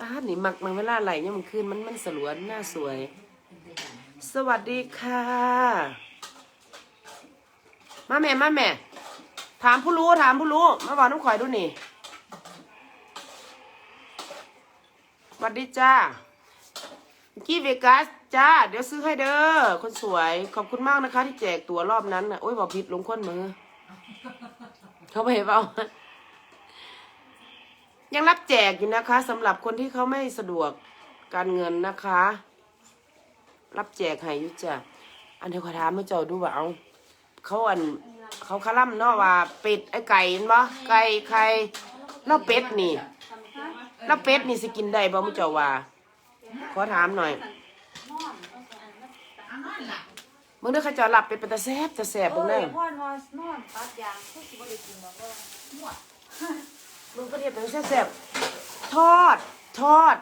บ้านนี่มักมันเวลาไหลเนี่ยมันคืนมันมันสลวนหน้าสวย สวัสดีค่ะ มาแม่มาแม่ ถามผู้รู้ถามผู้รู้ มาบอกน้องข่อยดูนี่สวัสดีจ้ากี้เวกัสจ้า เดี๋ยวซื้อให้เด้อคนสวย ขอบคุณมากนะคะ ที่แจกตั๋วรอบนั้นน่ะโอ้ยบอกผิดลงคนมือ เขาไปเปล่า ยังรับแจกอยู่นะคะสำหรับคนที่เขาไม่สะดวกการเงินนะคะ รับแจกให้ยุจ้ะอันเดียวขอถามเมื่อเจ้าดูว่าเอาเขาอัน เขาคาร่ำเนาะว่าเป็ดไอ้ไก่เห็นบ่ไก่ไข่แล้วเป็ดนี่แล้วเป็ดนี่สิกินได้บ่เมื่อเจ้าว่า ขอถามหน่อยมึงเด้อเขาเจะหลับเป็ดเป็นตาแซบจะแซบเอมึงเด้อพ่อนอนนอนตัดยางเขาคิดว่าได้กินแล้วก็ มึงก็เรียกเป็นแซ่บๆทอดทอด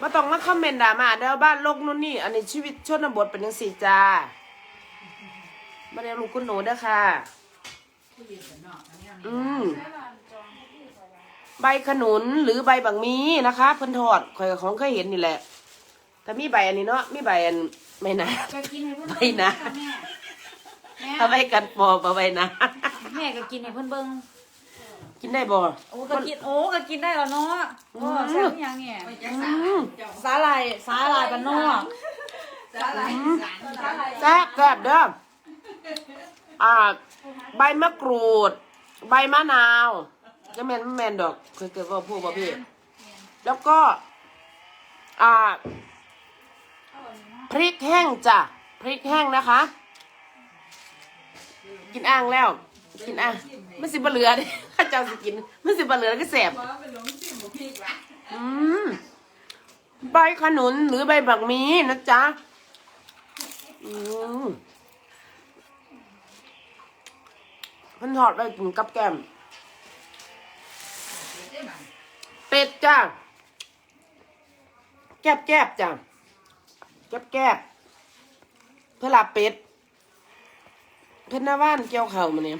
มาต้องมาคอมเมนต์ด่ามาเด้อบ้านโลกนู่นนี่ อันนี้ชีวิตชนบทเป็นยังสี่จ้ามาเรียนลูกคุณหนูเด้อค่ะ อืมใบขนุนหรือใบบังมีนะคะเพิ่นทอดข่อยกับของเคยเห็นนี่แหละ แต่มีใบอันนี้เนาะมีใบอันไม่นะก็กินให้เพื่อนไม่นะแม่แม่เอาใบกันปอบเอาใบนะแม่ก็กินให้เพื่อนเบิ้ง กินได้บ่โอ้ก็กินโอ้ก็กินได้แล้วเนาะโอ้แซ่บยังเนี่ยอืมสาลายสาลายบ้านนอกแซ่บแซ่บเด้ออ่า ใบมะกรูด ใบมะนาวจะแมนไม่แมนดอกเคยเกิดว่าพูดป่ะพี่แล้วก็ อ่า พริกแห้งจ้ะพริกแห้งนะคะ กินอ่างแล้ว กินอ่างไม่สิบเหลือเดิข้าเจ้าสิกินไม่สิบเหลือก็แสบอืมใบขนุนหรือใบบักมีนะจ๊ะอืมเพันถอดไปกินกับแกมเป็ดจ้าแกบแกบจ้าแกบแกบเพื่อลาเป็ด เพื่อนหน้าบ้านเกี่ยวเข่ามาเนี่ย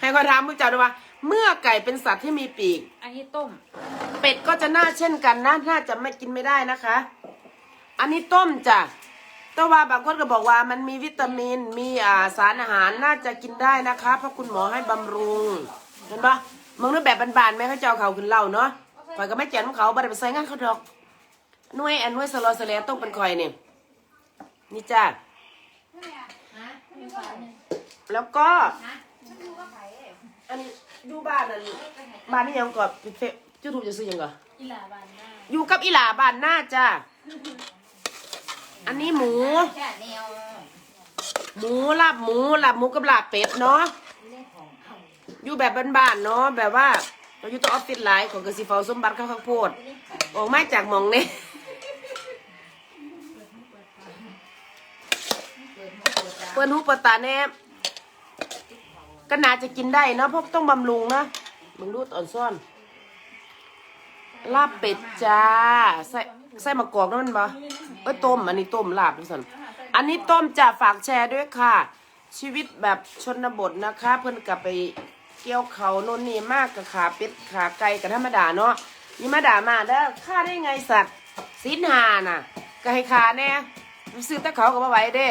ให้คอยถามมึงจ้าด้วยว่า เมื่อไก่เป็นสัตว์ที่มีปีก อันนี้ต้ม เป็ดก็จะน่าเช่นกันนะน่าจะไม่กินไม่ได้นะคะ อันนี้ต้มจ้ะแต่ว่าบางคนก็บอกว่ามันมีวิตามิน มีอ่าสารอาหารน่าจะกินได้นะคะ เพราะคุณหมอให้บำรุง เห็นปะมึงนึกแบบบานๆไหมเขาจะเอาเขาขึ้นเหล่าเนาะข่อยก็ไม่แจกของเขาบ่ได้ไปใส่งานเขาดอกหน่วยอันหน่วยสโลอสเลต้องเป็นข่อยนี่นี่จ้ะ แล้วก็อันอยู่บ้านนั่นบ้านนี่ยังก่อนเฟซยูทูบจะซื้อยังก่อนอีหลาบานหน้าอยู่กับอีหลาบ้านหน้าจ้าอันนี้หมูแค่แนวหมูลาบหมูลาบหมูกับลาบเป็ดเนาะอยู่แบบบ้านๆเนาะแบบว่าเราอยู่ตัวออฟฟิศหลายของกสิเฟาสมบัติข้าวข้าวโพดออกมาจากหมองนี่เปิ้นหูเปิดตาแนบ ก็น่าจะกินได้นะเพราะต้องบำรุงนะมึงดูตอนซ่อน ลาบเป็ดจ้าใส่ใส่มะกอกนั่นมันบ่เอ้ยต้ม อันนี้ต้มลาบทุกสันอันนี้ต้มจ้าฝากแชร์ด้วยค่ะ ชีวิตแบบชนบทนะคะ เพิ่นกลับไปเกี่ยวเขาโน่นนี่มากกับขาเป็ดขาไก่กับธรรมดาเนาะนี่มาด่ามาเด้อฆ่าได้ไงสัตว์สินหาน่ะก็ให้ขาแน่ซื้อตะเขาก็บ่ไหวเด้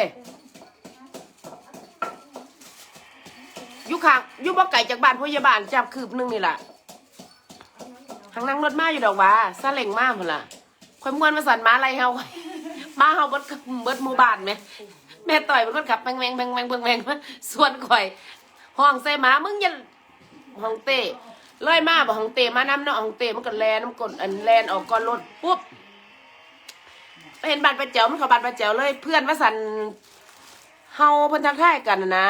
อยู่ข้างอยู่บ่ไก่จากบ้านพยาบาลจับคืบหนึงนี่ล่ะทางนั่งรถมาอยู่ดอกว่าซาเล็งมากพุ่นล่ะคอยม้วนมาสั่นมาอะไรเฮามาเฮาเบิดเบิดหมู่บ้านไหมแม่ต่อยเป็นคนขับแมงแมงแมงแมงแมงแมงส่วนข่อย ห้องใส่หมามึงอยันห้องเต้เลยมาบอกห้องเต้มาน้ำเนาะห้องเต้มันก็แลน้ำกดอันแลนออกก่อนรถปุ๊บไปเห็นบานป้าแจ๋วมันเขาบ้านป้าแจ๋วเลยเพื่อนว่าสันเฮาเพิ่นทักทายกันน่ะนะ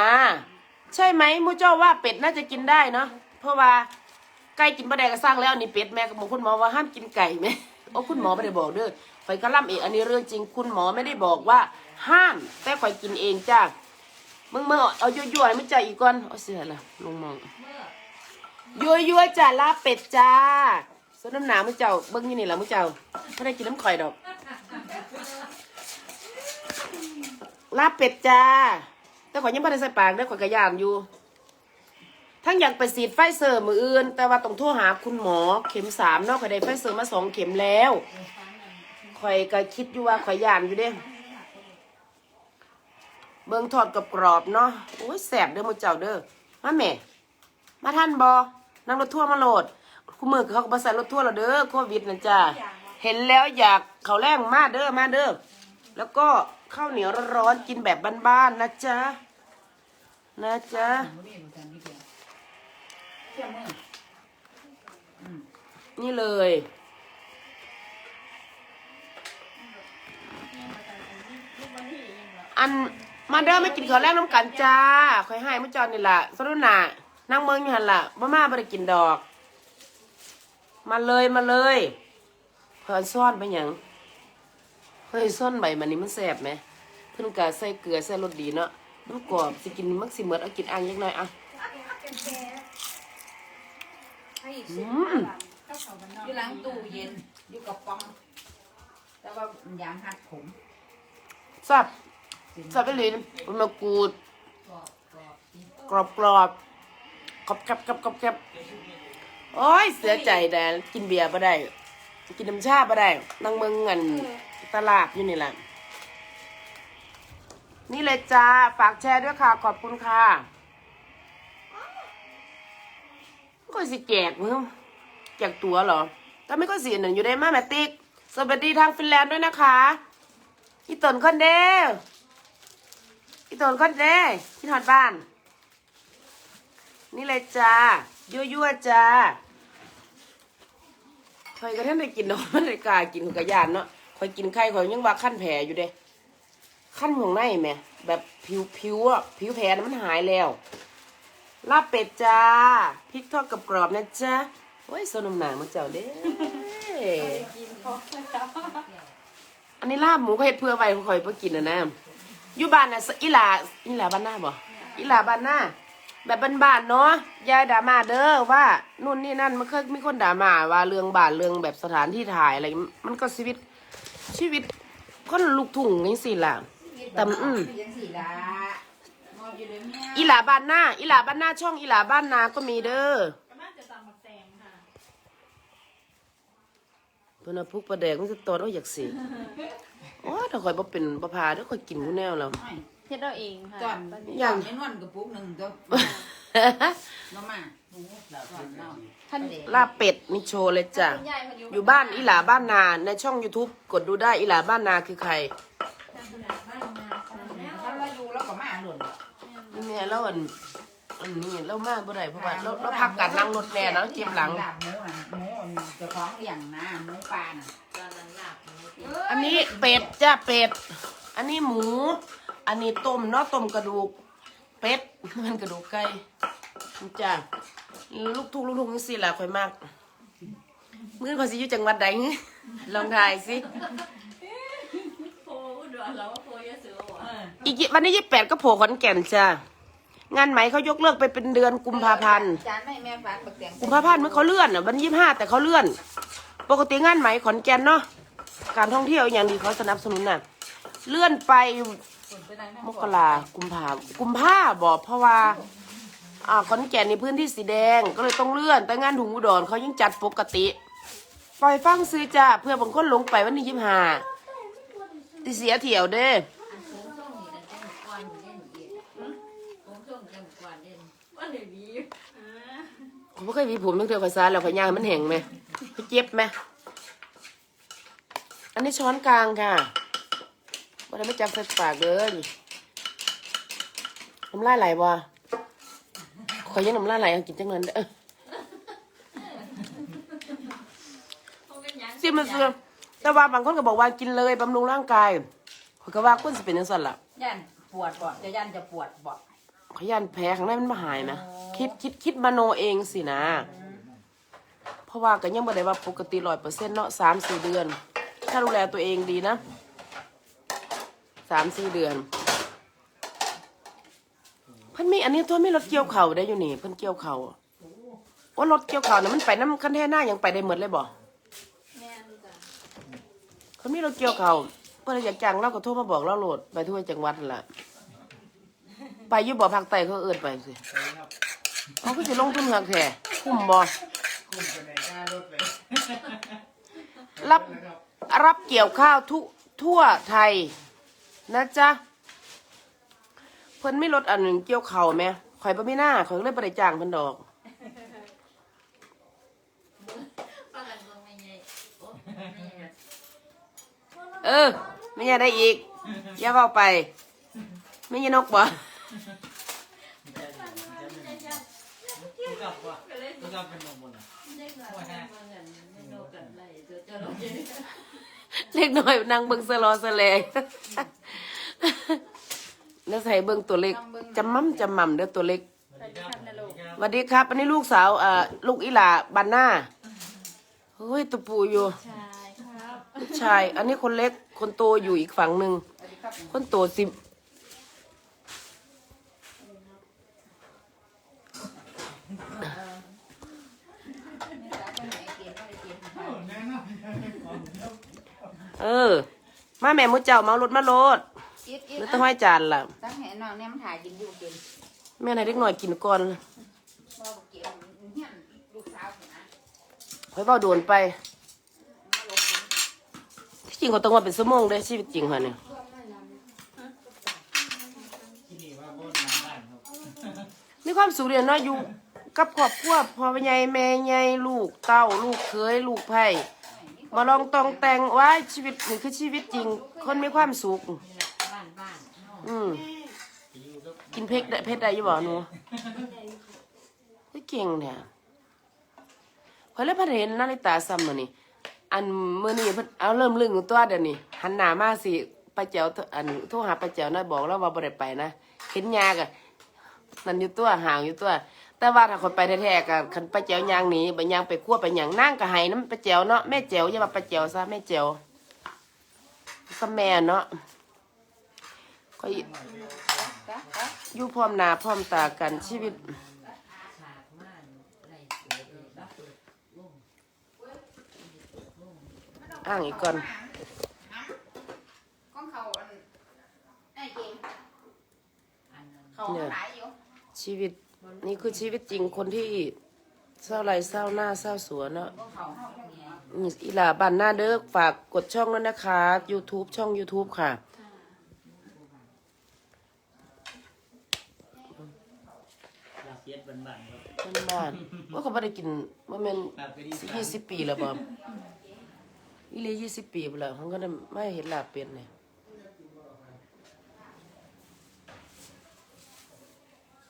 ใช่ไหมมูเจ้าว่าเป็ดน่าจะกินได้เนาะเพราะว่าไก่กินบะแดงก็สร้างแล้วนี่เป็ดแม่ก็บอกคุณหมอว่าห้ามกินไก่ไหมโอ้คุณหมอไม่ได้บอกเด้อข่อยก็ล่ำเองอันนี้เรื่องจริงคุณหมอไม่ได้บอกว่า ห้ามแต่ข่อยกินเองจ้ามึงเมื่อเอายั่วๆให้มันใจอีกก่อนเอาเสียละลงมองยั่วๆจ้าลาเป็ดจ้าสนน้ำหนามึงเจ้าเบิ้งยี่นี่ละมึงเจ้าไม่ได้กินน้ำข่อยดอกลาเป็ดจ้า แต่ข่อยยังไม่ได้ใส่ปากเด้อข่อยกระยานอยู่ ทั้งอยากไปฉีดไฟเซอร์มืออื่น แต่ว่าต้องโทรหาคุณหมอเข็มสามเนาะข่อยได้ไฟเซอร์มาสองเข็มแล้วข่อยก็คิดอยู่ว่าข่อยยานอยู่เด้เบิ่งทอดกับกรอบเนาะโอ้ยแสบเด้อมูเจ้าเด้อมาแม่ มาท่านบอนั่งรถทัวร์มาโหลดคู่มือเขาก็มาใส่รถทัวร์แล้วเด้อโควิดนะจ้าเห็นแล้วอยากเขาแรงมาเด้อมาเด้อแล้วก็ข้าวเหนียวร้อนๆกินแบบบ้านๆนะจ๊ะ นะจ๊ะนี่เลย อันมาเด้อไม่กินข้าวแรกน้ำกันจ้าคอยให้มื่อจอนนี่ล่ะสรุปน่ะนั่งเมืองอยู่หันล่ะบ่มาบ่ได้กินดอก มาเลยมาเลยเพิ่นซ่อนไปยังเฮ้ยซ่อนใบมันนี่มันแสบไหมเพิ่นก็ใส่เกลือใส่รสดีเนาะ มันกรอบสิกินมักสิเหมือนเอากินอ่างยักหน่อยอะอืมอยู่หลังตู้เย็นอยู่กับป๋อง แต่ว่ามันยางหัดผมสับสับไปเลยมันมากรูดกรอบกรอบกรอบกรอบกรอบกรอบกรอบโอ้ยเสียใจแต่กินเบียร์บ่ได้ กินน้ำชาบ่ได้นั่งเมืองเงินตลาดอยู่นี่แหละ นี่เลยจ้า ฝากแชร์ด้วยค่ะ ขอบคุณค่ะก็สิแจกมึงแจกตัวเหรอแต่ไม่ก็เสียหนึ่งอยู่ได้มาแมติก สวัสดีทางฟินแลนด์ด้วยนะคะอีตนคนเด้ออีตนคนเด้ที่ทอดบ้าน นี่เลยจ้า ยั่วยั่วๆจ้าคอยกระทั่งได้กินดอกมันได้กล้ากินของกระยานเนาะคอยกินไข่คอยยังว่าขั้นแผลอยู่เด้ ขั้นของในแหม่แบบผิวผิวอะผิวแผลน่ะมันหายแล้วลาบเป็ดจ้าพริกทอดกับกรอบนะจ๊ะโอ้ยสนมหนามาเจ้าเด้อันนี้ลาบหมูเขาเฮ็ดเพื่อไว้คอยเพื่อกินนะนะอยู่บ้านน่ะอีหลาอีหลาบ้านหน้าบ่อีหลาบ้านหน้าแบบบ้านๆเนาะอยายด่ามาเด้อว่านู่นนี่นั่นมันเคยมีคนด่ามาว่าเรื่องบ้านเรื่องแบบสถานที่ถ่ายอะไรมันก็ชีวิตชีวิตคนลูกทุ่งนี่สิล่ะแต่อืมยังสี่ละมอบอยู่เลยแม่อีหลาบ้านหน้าอีหลาบ้านหน้าช่องอีหลาบ้านนาก็มีเด้อเพิ่นเอาพุกประแดกมันจะตอดเอาอยากสิโอ้ยถ้าข่อยบ่เป็นบ่พาเด้อข่อยกินผู้แนวแล้วเฮ็ดเอาเองค่ะจอนยัจองนในนวลกระปุกหนึ่งตัวน้ำมาจอนเนาะท่านลาบเป็ดนี่โชว์เลยจ้ะ อยู่บ้านอีหลาบ้านนา ในช่อง YouTube กดดูได้อีหลาบ้านนาคือใคร ถ้าเราอยู่เราก็มาหล่นนี่แม่แล้วอันอันนี้เรามาบ่ได้เพราะว่าเราเราพักการนั่งรถแน่แล้วเจ็บหลัง ลาบหมูน่ะหมูเจะคล้าของเลี้ยงนะหมูปลาน่ะอันนี้เป็ดจ้าเป็ด อันนี้หมู อันนี้ต้มเนาะต้มกระดูก เป็ด มันกระดูกไก่นี่จ้าลูกทุ่งลูกทุ่งนี่สิแหละค่อยมาก มื้อเขาสิอยู่จังหวัดใดลองทายสิ อีกยี่วันนี้ยี่แปดก็โผล่ขอนแก่นจ้างานไหมเขายกเลิกไปเป็นเดือนกุมภาพันธ์จานไม่แม่ฝานบักแตงกุมภาพันธ์มันเขาเลื่อนอะวันยี่ห้าแต่เขาเลื่อน ปกติงานไหมขอนแก่นเนาะการท่องเที่ยวอย่างดีเขาสนับสนุนน่ะ เลื่อนไปมกรากุมภากุมภาบอกเพราะว่าอ่าขอนแก่นในพื้นที่สีแดงก็เลยต้องเลื่อน แต่งานถุงอุดรเขายังจัดปกติ ปล่อยฟังซื้อจ้าเพื่อบางคนหลงไปวันที่ยี่ห้า ที่เสียเที่ยวเด้ผมไม่เคยมีผมตั้งแต่ภาษาแล้วขอยยางมันแห้งไหมมันเจ็บไหมอันนี้ช้อนกลางค่ะว่าได้ไม่จับใส่ปากเลยน้ำลายไหลบ่ขอยยังน้ำลายไหลเอากินจังนั้นเด้อซิมันเสื่อม แต่ว่าบางคนก็บอกว่ากินเลยบำรุงร่างกายขอยก็ว่าคนสิเป็นจังซั่นล่ะย่านปวดบ่จะย่านจะปวดบ่ขยันแพ้ข้างในมันมาหายนะคิดคิดคิดมโนเองสินะ เพราะว่าก็ยังบ่ได้ว่าปกติร้อยเปอร์เซ็นต์เนาะสามสี่เดือน ถ้าดูแลตัวเองดีนะสามสี่เดือนเพิ่นมีอันนี้ตัวมีรถเกี่ยวเข่าได้อยู่นี่เพิ่นเกี่ยวเข่าโอ้รถเกี่ยวเข่านะมันไปน้ำคันแท่หน้ายังไปได้หมดเลยบ่ เพิ่นมีรถเกี่ยวเขาเพิ่นอยากจ้างเราก็โทรมาบอกเราโหลดไปทั่วจังหวัดนั่นล่ะ ไปอยุบบ่ภาคใต้เขาเอิ้นไปสิเขาก็จะลงทุนหักแท้คุ้มบ่คุมกันในกล้ารถเลยรับรับเกี่ยวข้าวทุทั่วไทย นะจ๊ะเพิ่นไม่ลดอันหนึ่งเกี่ยวเข่าไหมข่อยบ่มีหน้าข่อยเลยบ่ได้จ้างเพิ่นดอก เออ ไม่อยากได้อีกอย่าเข้าไป ไม่ใช่นกบ่ทุกกับว่าทุกกับเป็นนมหมดอะเล็กน้อยนั่งเบิ่งสลอสแลงแล้วใส่เบิ่งตัวเล็กจำมั่มจำมั่มเด้อตัวเล็กสวัสดีครับ อันนี้ลูกสาวเอ่อลูกอีหลาบันหน้าเฮ้ยตัวปูอยู่ ลูกชาย อันนี้คนเล็ก คนโตอยู่อีกฝั่งหนึ่งสวัสดีครับคนโตสิบนี่สาวคนไหนเกณฑ์ไม่ได้เกณฑ์ค่ะแน่นอนเออ มาแม่มุเจ้าเมารถมาโลดอีกอีหกรือต้องให้จานล่ะตั้งแห่น้องเนี่ยมันถ่ายกินอยู่เกณฑ์แม่ไหนเล็กหน่อยกินก่อนว่าบ่เกณฑ์เฮียนลูกสาวผมนะค่อยเบาโดนไปมาลงกินที่ จริงก็ต้องว่าเป็นสมองได้ชีวิตจริงค่ะเนี่ยที่นี่ว่าบนน้ำบ้านครับมีความสุขเรียนเนาะอยู่กับครอบครัวพ่อใหญ่แม่ใหญ่ลูกเต้า ลูกเคยลูกไผ่มาลองตองแต่งไว้ชีวิตนี่คือชีวิตจริง คนมีความสุขอืมกินเพชรได้เพชรได้ยู่บ่หนูเฮ้ยเก่งเนี่ยพอยเลยพัดเห็นนาฬิตาซ้ำมานี่ อันเมื้อนี้เพิ่นเอาเริ่มลึงตัวเดี๋ยวนี้หันหน้ามาสิป้าแจ๋วอันโทรหาป้าแจ๋วนะบอกแล้วว่าบ่ได้ไปนะเห็นยากอะนั่นอยู่ตัวห่างอยู่ตัว แต่ว่าถ้าคนไปแท้ๆก็คันป้าแจ๋วยางหนีไปยางไปคั่วไปหยังนั่งก็ให้น้ำป้าแจ๋วเนาะแม่แจ๋วอย่าว่าป้าแจ๋วซะแม่แจ๋วก็แม่เนาะก็อยู่พร้อมหน้าพร้อมตากันชีวิต อ้างอีกก่อนก้องเขาอันไอ้เกณฑ์เขาหลายอยู่ชีวิตนี่คือชีวิตจริงคนที่เศร้าไรเศร้าหน้าเศร้าสวนเนาะก้องเขาเฮาเนี่ยนี่อีหลาบันหน้าเด้อฝากกดช่องด้วยนะคะ YouTube ช่อง YouTube ค่ะลาเฟียสบ้านๆครับเพื่อนบ้านว่าเขาไม่ได้กินว่ามันลาไปดีสิยี่สิบปีแล้วบ อมอีเลยยี่สิบปีไปแล้วเขาก็ได้ไม่เห็นลาบเป็ดเนี่ย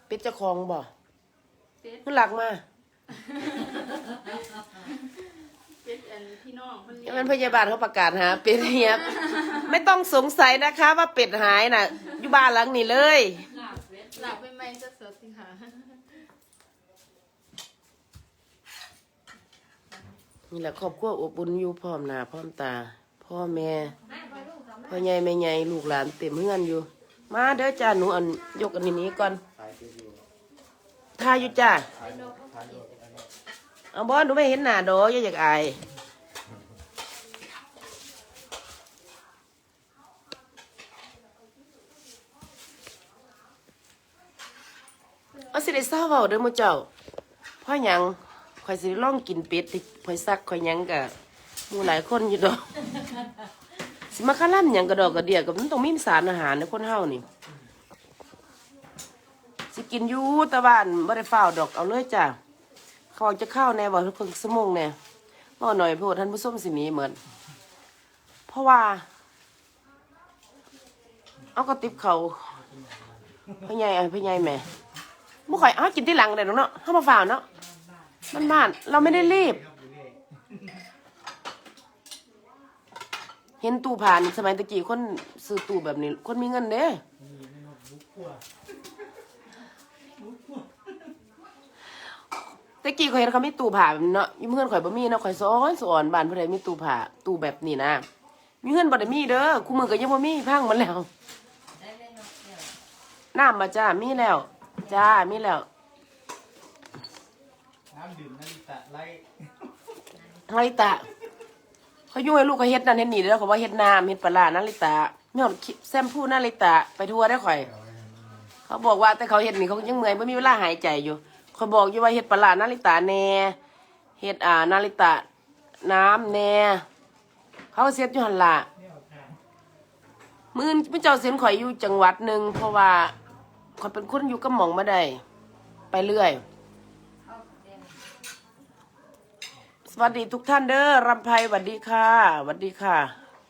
เป็ดเจะคลองบ่ขึ้นหลักมาเป็นอันพี่น้องคนนี้ยังเป็นพยาบาลเขาประกาศหาเป็ดเฮียบไม่ต้องสงสัยนะคะ ว่าเป็ดหายน่ะอยู่บ้านหลังนี้เลยหลับไม่ไม่จะสดสิค่ะ นี่แหละครอบครัวอบอุ่นอยู่พร้อมหน้าพร้อมตา พ่อแม่พ่อใหญ่แม่ใหญ่ลูกหลานเต็มเฮือนอยู่ มาเด้อจ้าหนูอันยกอันนี้นี้ก่อนทาอยู่จ้าเอาบอหนูไม่เห็นหน้าดอกอย่าอยากอายเอาสิได้เศร้าเบาเด้อมูเจ้าพ่อหยัง ข่อยสิได้ลองกินเป็ดที่ข่อยซักข่อยหยังกะหมูหลายคนอยู่ดอก สิมาคาล่ำหยังกระดอกกระเดียกับมันต้องมีสารอาหารในคนเฮานี่ สิกินอยู่แตะบ้านบ่ได้ฝ้าวดอกเอาเลยจ้ะเขาจะเข้าแน่บ่ทุกคนสมงแน่บ่หน่อยโพดท่านผู้ชมสิหนีเหมือน เพราะว่า เอากระติบเขาพ่อใหญ่ไอ้พ่อใหญ่แม่บ่ค่อยเอากินที่หลังได้ดอกเนาะเฮามาฝ้าวเนาะ มันบานเราไม่ได้รีบ เห็นตู้ผ่านสมัยตะกี้คนซื้อตู้แบบนี้ คนมีเงินเด้ตะกี้ข่อยเห็นเขามีตู้ผ่าแบบนี้เนาะยุ่เพื่อนข่อยบ่มีเนาะข่อยสอนสอนบ้านผู้ใดมีตู้ผ่าตู้แบบนี้นะมีเพื่อนบ่ได้มีเด้อคู่มือก็ยังบ่มีพังมันแล้วน้ำมาจ้ามีแล้ว จ้ามีแล้ว น้ำดื่มนาฬิตะไล่นาริตะเขายุ่งให้ลูกเขาเฮ็ดนั่นเฮ็ดนี่เด้อเขาว่าเฮ็ดน้ำเฮ็ดปลาร้านาริตะมีหอดแซมพูนาริตะไปทัวร์ได้ข่อย เขาบอกว่าแต่เขาเฮ็ดนี่เขายังเมื่อยบ่มีเวลาหายใจอยู่คอยบอกอยู่ว่าเฮ็ดปลาร้านาริตาแหน่เฮ็ดอ่านาริตาน้ำแหน่เขาเสียอยู่หันละมือพระเจ้าเสียนข่อยอยู่จังหวัดหนึ่งเพราะว่าข่อยเป็นคนอยู่กับหมองมาได้ไปเรื่อย ส วัสดีทุกท่านเด้อรำไพสวัสดีค่ะสวัสดีค่ะ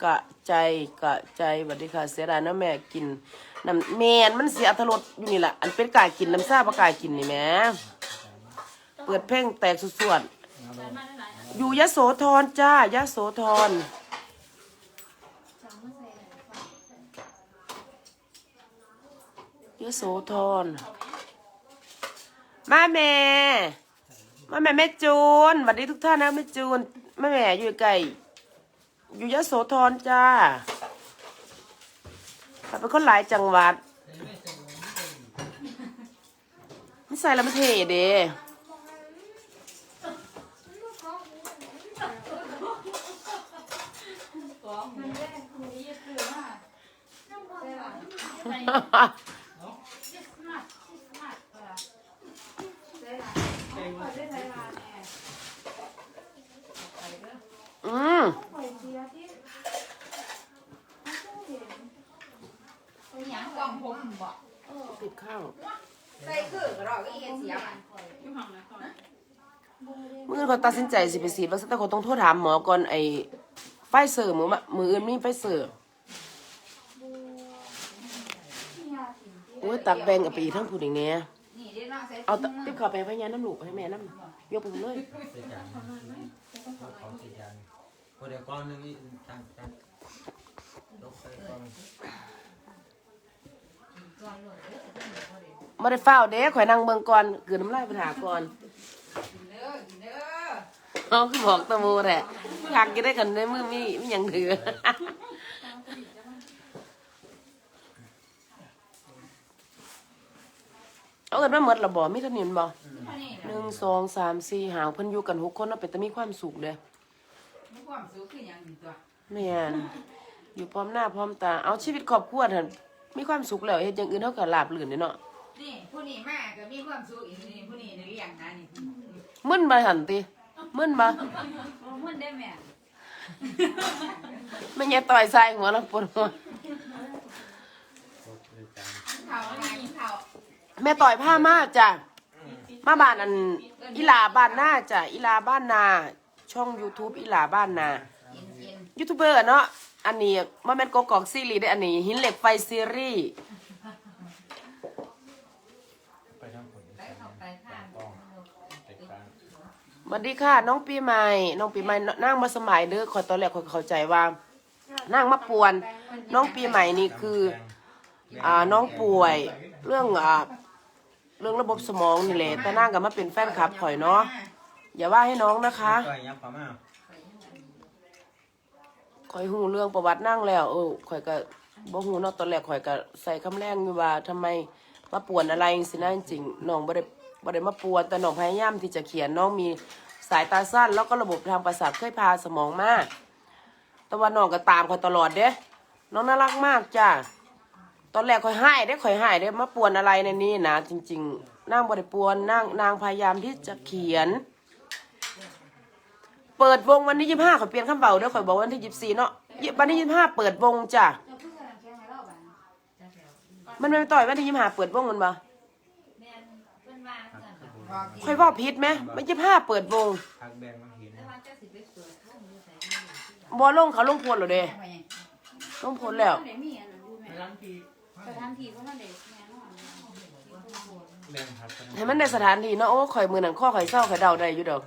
กะใจกะใจสวัสดีค่ะ เสียดายนะแม่กินน้ำแมนมันเสียอรรถรสอยู่นี่แหละอันเป็นกายกินน้ำซาปากายกินนี่แม่เปิดเพลงแตกสุดๆอยู่ยะโสธรจ้ายะโสธรยะโสธรมาแม่ มาแม่แม่จูนสวัสดีทุกท่านนะแม่จูนแม่แม่อยู่ไกลอยู่ยะโสธรจ้าแต่เป็นคนหลายจังหวัดไม่ใส่แล้วมันเท่เด้อืม หยังกล่องผมบ่ ติดข้าว ใส่คือก็รอกอีเฮ็ดเสียมัน เมื่อเขาตัดสินใจสิไปฉีดวัคซีนแต่เขาต้องโทรถามหมอก่อนไอ้ไฟเซอร์มือมามืออื่นมีไฟเซอร์โอ้ยตักแบงกับไปอีกทั้งผู้อีกเนี่ยเอาติ๊บข้าไปให้ยาน้ำหลูกให้แม่น้ำยกไปเลยเดี๋ยวก้อนนึงนี่จานจานลบใส่ก้อนมาได้เฝ้าเด้ข่อยนั่งเบิ่งก่อนเกิดน้ำลายปัญหาก่อน เอาคือบอกตะมูแหละอยากกินได้กันในมือมีมีหยังถือเอากันมาหมดละบ่มีเท่านี้บ่เท่านี้หนึ่งสองสามสี่หาเพิ่นอยู่กันหกคนเนาะเป็นแต่มีความสุขเลยมีความสุขคือหยังนี่ตัวแม่นอยู่พร้อมหน้าพร้อมตาเอาชีวิตครอบครัวเถอะมีความสุขแล้วเฮ็ดอย่างอื่นเท่ากับลาบลื่นเด้เนาะนี่ผู้นี้มาก็มีความสุขอีกนี่ผู้นี้เลี้ยงนะนี่มึนมาหันติ มึนมาโอ้มันได้แม่ไม่แย่ต่อยใส่หัวแล้วปวดหัวลบใส่จานเขาอะไรเขาแม่ต่อยผ้ามาจ้ะมาบ้านอันอีหลาบ้านหน้าจ้ะอีหลาบ้านนา ช่อง YouTube อีหลาบ้านนาอินอินยูทูบเบอร์เนาะอันนี้มันเป็นกกอกซีรีส์ได้ออันนี้ หินเหล็กไฟซีรีส์ ไปทำผล ไปเข้าไปข้าง ต้องเต็กการ สวัสดีค่ะ น้องปีใหม่ น้องปีใหม่นั่งมาสมัยเด้อขอยตอนแรกขอยเข้าใจว่านั่งมาป่วน น้องปีใหม่นี่คืออ่าน้องป่วย เรื่องอ่าเรื่องระบบสมองนี่แหละแต่นั่งกับมาเป็นแฟนคลับข่อยเนาะอย่าว่าให้น้องนะคะก็ยับเขามาข่อยหูเรื่องประวัตินั่งแล้วเออข่อยก็บ่หูเนาะตอนแรกข่อยก็ใส่คำแรงอยู่ว่าทำไมมาป่วนอะไรสินะจริงๆน้องบ่ได้ บ่ได้มาป่วนแต่น้องพยายามที่จะเขียนน้องมีสายตาสั้น แล้วก็ระบบทางประสาทเคยพาสมองมาก แต่ว่าน้องก็ตามข่อยตลอดเด้ น้องน่ารักมากจ้าตอนแรกข่อยให้ได้ข่อยให้ได้มาป่วนอะไรในนี้นะจริง ๆนางบ่ได้ป่วนนางนางพยายามที่จะเขียน เปิดวงวันที่ยี่ห้าขอยเปลี่ยนคำเบาเด้อขอยบอกวันที่ยี่สี่เนาะวันที่ยี่ห้าเปิดวงจ้ะมันไม่ต่อยวันที่ยี่ห้าเปิดวงมันบ่แม่เงินว่า ซั่นน่ะบอกข่อยว่าผิดไหมมันยี่ห้าเปิดวงพักแบงมาเห็นแต่ว่าจะสิไปเปิดข้างอยู่ไสบอลงเขาลงพลเหรอเด้ลงพลแล้วได้มีอันนั้นอยู่แม่ร้านที่สถานที่ก็มันได้แม่เนาะแบงพักให้มันได้สถานที่เนาะโอ้ข่อยมือหนังข้อข่อยเศร้าข่อยเดาได้อยู่ดอก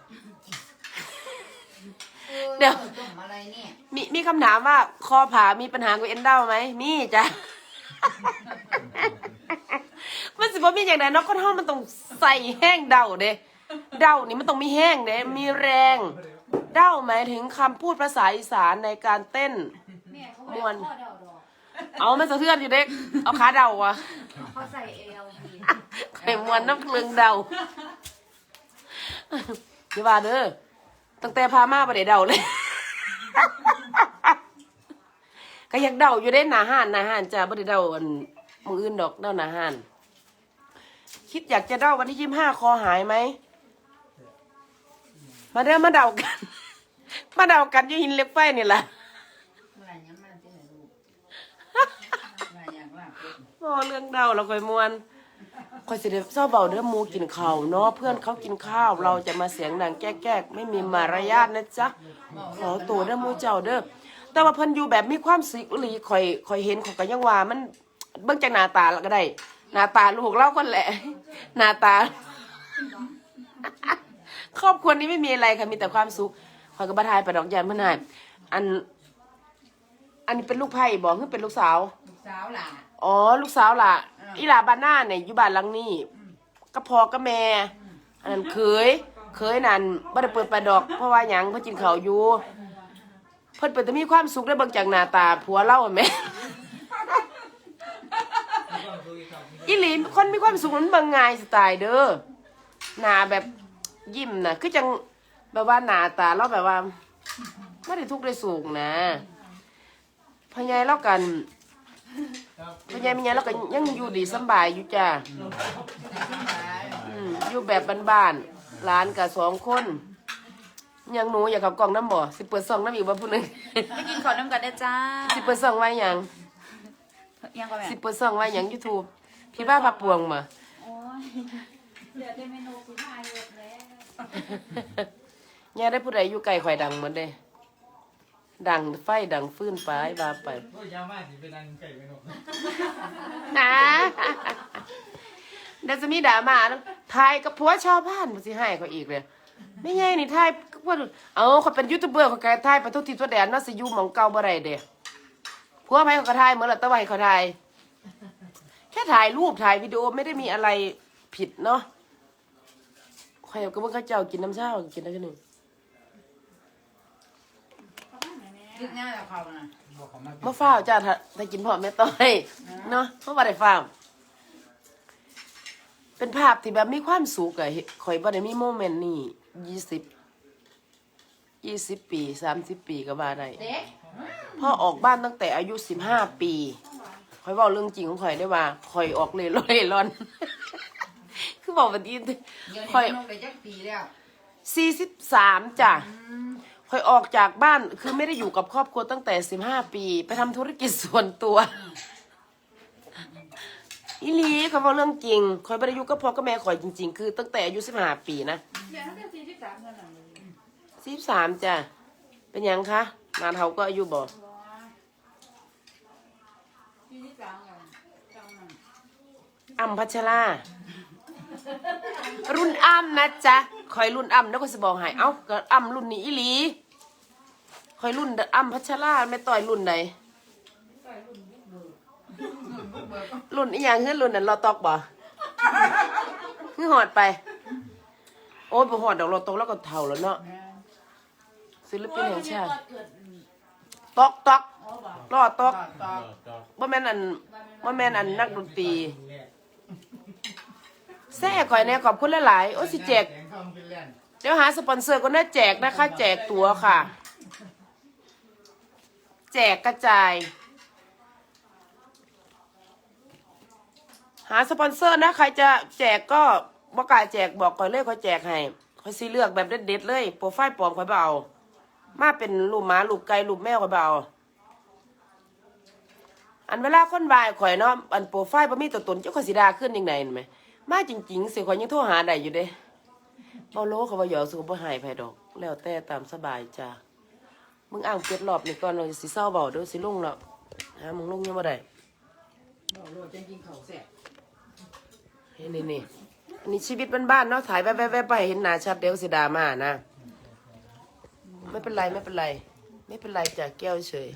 เดี๋ยวต้มอะไรเนี่ยมีมีคำถามว่าคอผามีปัญหากับเอ็นเด้าไหมมีจ้ะมันสิบ่มีอย่างไรเนาะคนเฮามันต้อง ใส่แห้งเดาเด้เดานี่มันต้องมีแห้งเด้มีแรง เดาหมายถึงคำพูดภาษาอีสานในการเต้น แม่เขาบ่ได้ข้อเดาดอกเอามันสะเทือนอยู่เด็ก เอาขาเดาวะเขาใส่เอวพี่ไข่มวนน้ำเครื่องเดาอย่าว่าเด้อตั้งแต่พามาไปได้เดาเลย ก็อยากเดาอยู่ได้หนาห้านหนาห้านจ้าบ่ได้เดาอันมืออื่นดอกเดาหนาห้าน คิดอยากจะเด้าวันที่ยี่ห้าคอหายไหม มาเด้อมาเดากัน มาเดากันอยู่หินเหล็กไฟนี่แหละเมื่อไหร่ยังมันที่ไหนลูกเมื่อไหร่ยังลาบเป็ดโอ้เรื่องเดาเราค่อยมวนค่อยสิเดเศร้าเบาเด้อหมูกินข้าวเนาะเพื่อนเขากินข้าวเราจะมาเสียงดังแก๊กๆไม่มีมารยาทนะจ๊ะขอตัวเด้อหมูเจ้าเด้อแต่ว่าเพิ่นอยู่แบบมีความสุขอีหลีข่อยข่อยเห็นข่อยก็ยังว่ามันเบิ่งจากหน้าตาแล้วก็ได้ หน้าตาลูกเราคนแหละ หน้าตา ครอบครัวนี้ไม่มีอะไรค่ะมีแต่ความสุขข่อยก็บ่ทายไปดอกยานเพิ่นให้อัน อันนี้เป็นลูกไผ่บอกคือเป็นลูกสาว ลูกสาวหล่ะ อ๋อ ลูกสาวล่ะอ่าอีหลาบ้านหน้าเนี่ยอยู่บ้านหลังนี้ก็พอก็แม่ อันนั้นเคย เคยนั่นบ่ได้เปิดไปดอก เพราะว่าหยังเพิ่นกินข้าวอยู่ เพิ่นเป็นแต่มีความสุขได้เบิ่งจากหน้าตาผัวเล่าแหม่ อีหลีคนมีความสุขมันเบิ่งง่ายสไตล์เด้อหน้าแบบยิ้มน่ะคือจังแบบว่าหน้าตาเราแบบว่าไม่ได้ทุกข์ได้สุขนะพอใหญายเรากันพอใหญายมีหยังเราก็ยังอยู่ดีสำบายอยู่จ้าอืมอยู่แบบบ้านๆร้านกับสองคนยังหนูอยากขับกล่องน้ำบ่สิเปิดซองน้ำอีกบ่ผู้หนึงไปกินข้าวน้ำกันได้อจ้าสิเปิดซองไว้หยัง ยังก็แม่สิเปิดซองไว้หยังยูทูบพี่บ้าพับปวงมา โอ้ยเหลือแต่เมนูสุดท้ายหมดแล้วเนี่ยได้ผู้ใดอยู่ไกลข่อยดังเหมือนเด้ ดังไฟดังฟื้นไปบาไป โอ้ยยาวมากสิไปนั่งไก่ไปหนกนะเดี๋ยวจะมีดราม่าแล้วทายกับผัวชาวบ้านมาสิให้เขาอีกเลยไม่ไงนี่ทายก็ว่าเอาเขาเป็นยูทูบเบอร์เขาแกทายไปทุกทีทุกแดนเนาะสิอยู่หมองเก่าบ่ได้เด้ ผัวไปเขาก็ทายเหมือนละตะไวเขาทายแค่ถ่ายรูปถ่ายวิดีโอไม่ได้มีอะไรผิดเนาะใครก็เพิ่งเขาเจ้ากินน้ำเช้ากินได้แค่หนึ่งยึดหน้ากับเขาน่ะบอกเขามามะฟ้าวจ้าถ้าถ้ากินพอแม่ต้อยเนาะเพราะว่าได้ฟ้าวเป็นภาพที่แบบมีความสุขอะเฮ็ดข่อยบ่ได้มีโมเมนต์นี่ยี่สิบ ยี่สิบปีสามสิบปีก็ว่าได้เด็กพ่อออกบ้านตั้งแต่อายุสิบห้าปีข่อยบอกเรื่องจริงของข่อยได้ว่าข่อยออกเลยร่อยร่อน คือบอกแบบนี้เดี๋ยวข่อยนี้น้องไปจักปีแล้วสี่สิบสามจ้ะข่อยออกจากบ้านคือไม่ได้อยู่กับครอบครัวตั้งแต่สิบห้าปี ไปทำธุรกิจส่วนตัวอีหลีเขาบอกเรื่องจริงข่อยไม่ได้อยู่กับพ่อกับแม่ข่อยจริง ๆ คือตั้งแต่อายุสิบห้าปีนะเดี๋ยวตั้งแต่สี่สิบสามเท่านั้นเลย สิบสามจ้ะ เป็นหยังคะนานเท่าก็อายุบ่สี่สิบสามกันจังนั้นอัมพัชรารุ่นอ้ำนะจ๊ะคอยรุ่นอ้ำแล้วก็จะบอกให้เอ้าก็อ้ำรุ่นนี้อีหลีคอยรุ่นอ้ำพัชราไม่ต่อยรุ่นไหนรุ่นอีหยังคือรุ่นนั้นรอตอกบ่คือหอดไป โอ้ยบ่หอดดอกรอตอกแล้วก็เท่าแล้วเนาะ ศิลปินแห่งชาติตอกตอกรอตอกต่อบ่แม่นอันบ่แม่นอันนักดนตรีแซ่ข่อยแน่ขอบคุณหลายๆโอ้ยสิแจกแสงทองเป็นแล่นเดี๋ยวหาสปอนเซอร์ก็น่าแจกนะคะ แจกตั๋วค่ะ แจกกระจาย หาสปอนเซอร์นะ ใครจะแจกก็บอกกล้าแจกบอกก่อนเลยเขาแจกให้เขาสิเลือกแบบเด็ดๆเลย โปรไฟล์ปลอมเขาเบเอา มาเป็นรูปหมารูปไก่รูปแมวเขาเบเอาอันเวลาคนบายข่อยเนาะอันโปรไฟล์บ่มีตัวตนเจ้าก็สิดาขึ้นยังไงเห็นไหมมาจริงๆสิข่อยยังโทรหาได้อยู่เด้เบาโลเขาว่าหยอกสุขบ่หายไผดอก แล้วแต่ตามสบายจ้ามึงอ่างเป็ดรอบนี่ก่อนเราสิเศร้าเบาเด้อสิลงแล้วหามึงลงยังบ่ได้บอกโลดจังกินข้าวแซ่บเฮ้ยนี่นี่อันนี้ชีวิตบ้านๆเนาะถ่ายแวบๆๆไปเห็นหน้าชัดเดี๋ยวสิดราม่านะ ไม่เป็นไรไม่เป็นไร ไม่เป็นไรจ้ะแก้วเฉย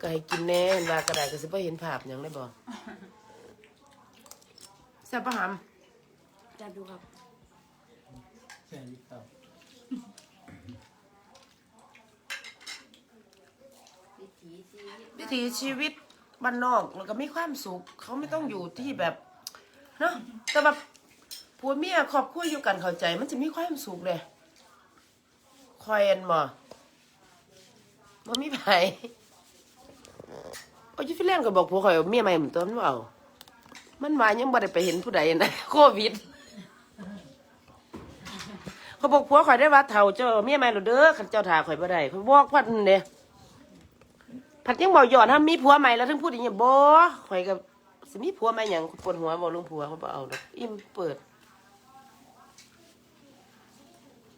ก็ให้กินแน่เห็นว่ากระดาษก็สิบ่เห็นภาพหยังได้บ่แซ่บปะหำจะดูครับแสงยิบเต่าวิถีชีวิตวิถีชีวิตบ้านนอกแล้วก็มีความสุข เขาไม่ต้องอยู่ที่แบบเนาะแต่แบบผัวเมียครอบครัวอยู่กันเข้าใจ มันจะมีความสุขเลย คอยอันบ่บ่มีไผโอ้ยฟิลแลนก็บอกผัวข่อยว่าเมียใหม่เหมือนตัวมันบ่เอา มันมายังบ่ได้ไปเห็นผู้ใดนะโควิด เขาบอกผัวข่อยได้ว่าเฒ่าเจ้าเมียใหม่หรอเด้อคันเจ้าถ่าข่อยบ่ได้ข่อยบอกพัดนั่นเด้พัดยังบอกหยอดถ้ามีผัวใหม่แล้วถึงพูดอย่างเงี้บ่ข่อยก็สิมีผัวใหม่หยังปวดหัวบ่ลุงผัวเขาบ่เอาดอกอิ่มเปิด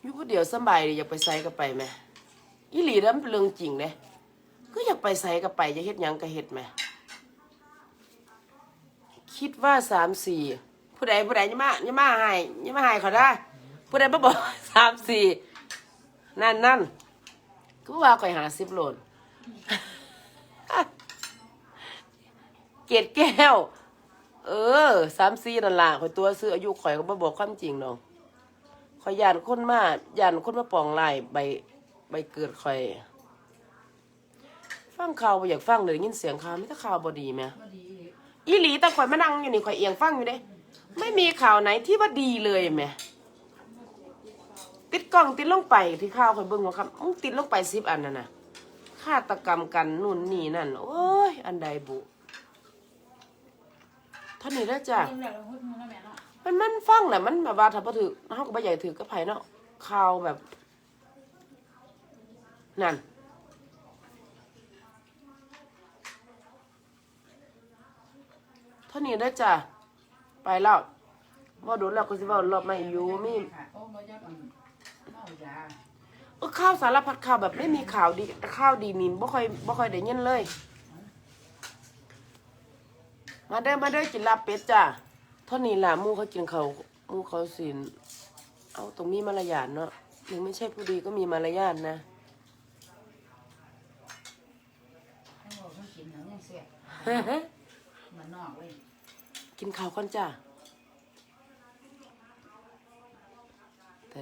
อยู่ผู้เดียวสบายดีอยากไปไสก็ไปแหม่อีหลีแล้วมันเป็นเรื่องจริงเด้ก็อยากไปไสก็ไปจะเฮ็ดยังก็เฮ็ดแหม่คิดว่าสามสี่ผู้ใดผู้ใดยังมายังมาให้อยังมาให้เขาได้ ผู้ใดมาบอกสามสี่นั่นนั่นก็ว่าก่อยหาสิบโหลนเกดแก้ว เออสามสี่นั่นล่ะข่อยตัวซื้ออายุข่อยก็มาบอกความจริงน้อง ข่อยยานคนมาย่านคนมาปองลายใบใบเกิดข่อย ฟังข่าวบ่อยากฟังเลยได้ยินเสียงข่าวไมแต่ได้ข่าวบดีไหมอีหลีแต่ข่อยมานั่งอยู่นี่ข่อยเอียงฟังอยู่เด้ ไม่มีข่าวไหนที่ว่าดีเลยแหมติดกล้องติดลงไปที่ข่าวข่อยเบิ่งว่าครับมึงติดลงไปสิบอันนั่นน่ะฆาตกรรมกันนู่นนี่นั่น โอ้ย อันใดบุท่านี้แล้วจ้ะกินแบบพูดมึงแล้วแม่เนาะ มันมันฟังแหละมันแบบว่าถ้าบ่ถือเฮาก็บ่ใหญ่ถือกับไผเนาะข่าวแบบ นั่นเท่านี้ได้จ้ะไปแล้วว่าโดนแล้วก็สิเว่ารอบไม่อยู่มี โอ้บ่ยักอันเมายาเออข้าวสารพัดข่าวแบบไม่มีข่าวดีข้าวดีนินบ่ค่อยบ่ค่อยได้ยินเลย มาเด้อมาเด้อกินลาบเป็ดจ้ะ เท่านี้ล่ะหมู่เขากินเขาวหมู่เขาสินเอาตรงมีมารยาทเนาะถึงไม่ใช่ผู้ดีก็มีมารยาทนะให้บอกมันกินแล้วยังเสียมันนอกเลยกินข้าวก่อนจ้ะเ